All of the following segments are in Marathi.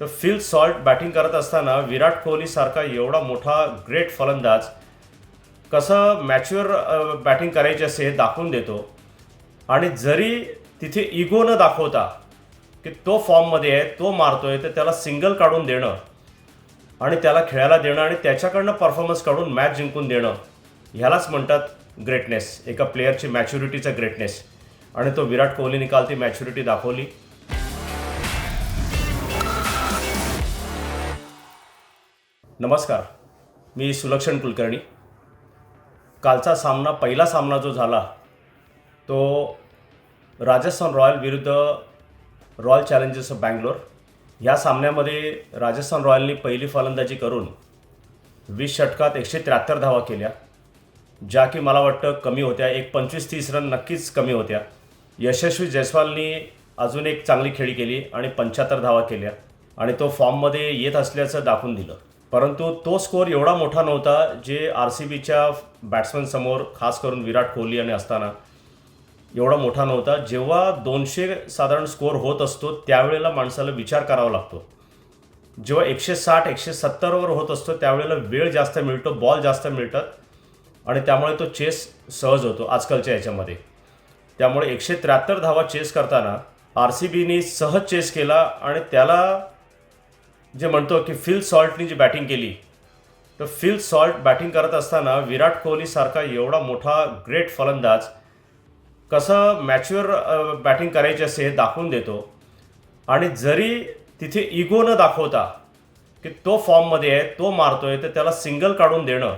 तर फिल सॉल्ट बॅटिंग करत असताना विराट कोहलीसारखा एवढा मोठा ग्रेट फलंदाज कसं मॅच्युअर बॅटिंग करायची असे हे दाखवून देतो. आणि जरी तिथे इगो न दाखवता की तो फॉर्ममध्ये आहे तो मारतोय तर त्याला सिंगल काढून देणं आणि त्याला खेळायला देणं आणि त्याच्याकडनं परफॉर्मन्स काढून मॅच जिंकून देणं ह्यालाच म्हणतात ग्रेटनेस एका प्लेअरची मॅच्युरिटीचा ग्रेटनेस आणि तो विराट कोहलीने काल ती मॅच्युरिटी दाखवली. नमस्कार. मी सुलक्षण कुलकर्णी. कालचा सामना पहिला सामना जो झाला तो राजस्थान रॉयल विरुद्ध रॉयल चॅलेंजर्स ऑफ बँगलोर. ह्या सामन्यामध्ये राजस्थान रॉयलनी पहिली फलंदाजी करून वीस षटकात एकशे त्र्याहत्तर धावा केल्या ज्या की मला वाटतं कमी होत्या. एक पंचवीस तीस रन नक्कीच कमी होत्या. यशस्वी जयस्वालनी अजून एक चांगली खेळी केली आणि पंच्याहत्तर धावा केल्या आणि तो फॉर्ममध्ये येत असल्याचं दाखवून दिलं. परंतु तो स्कोअर एवढा मोठा नव्हता जे आर सी बीच्या बॅट्समनसमोर खास करून विराट कोहली आणि असताना एवढा मोठा नव्हता. जेव्हा दोनशे साधारण स्कोअर होत असतो त्यावेळेला माणसाला विचार करावा लागतो. जेव्हा एकशे साठ एकशे सत्तरवर होत असतो त्यावेळेला वेळ जास्त मिळतो बॉल जास्त मिळतात आणि त्यामुळे तो चेस सहज होतो आजकालच्या याच्यामध्ये. त्यामुळे एकशे त्र्याहत्तर धावा चेस करताना आर सी बीने सहज चेस केला आणि त्याला जे म्हणतो की फिल सॉल्टनी जी बॅटिंग केली तर फिल सॉल्ट बॅटिंग करत असताना विराट कोहलीसारखा एवढा मोठा ग्रेट फलंदाज कसं मॅच्युअर बॅटिंग करायची असे हे दाखवून देतो. आणि जरी तिथे इगो न दाखवता की तो फॉर्ममध्ये आहे तो मारतोय तर त्याला सिंगल काढून देणं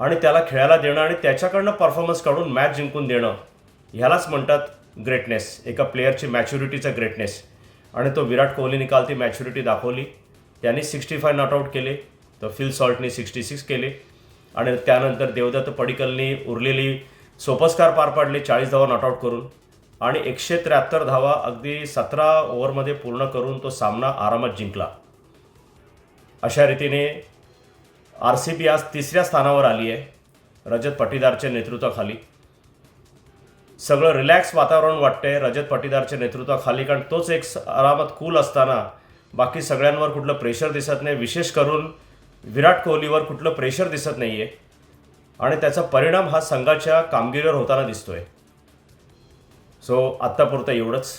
आणि त्याला खेळायला देणं आणि त्याच्याकडनं परफॉर्मन्स काढून मॅच जिंकून देणं ह्यालाच म्हणतात ग्रेटनेस एका प्लेअरची मॅच्युरिटीचा ग्रेटनेस आणि तो विराट कोहलीने निकालती मॅच्युरिटी दाखवली. त्यांनी सिक्स्टी फाय नॉट आऊट केले तर फिल सॉल्टने सिक्स्टी सिक्स केले. आणि त्यानंतर देवदत्त पडिकलनी उरलेली सोपस्कार पार पाडले चाळीस धावा नॉट आऊट करून. आणि एकशे त्र्याहत्तर धावा अगदी सतरा ओव्हरमध्ये पूर्ण करून तो सामना आरामात जिंकला. अशा रीतीने आर सी बी आज तिसऱ्या स्थानावर आली आहे रजत पटीदारच्या नेतृत्वाखाली. सगळं रिलॅक्स वातावरण वाटतंय. रजत पाटीदारच्या नेतृत्वाखाली कारण तोच एक आरामात कूल असताना बाकी सगळ्यांवर कुठलं प्रेशर दिसत नाही. विशेष करून विराट कोहलीवर कुठलं प्रेशर दिसत नाही आहे आणि त्याचा परिणाम हा संघाच्या कामगिरीवर होताना दिसतोय. सो आत्तापुरतं एवढंच.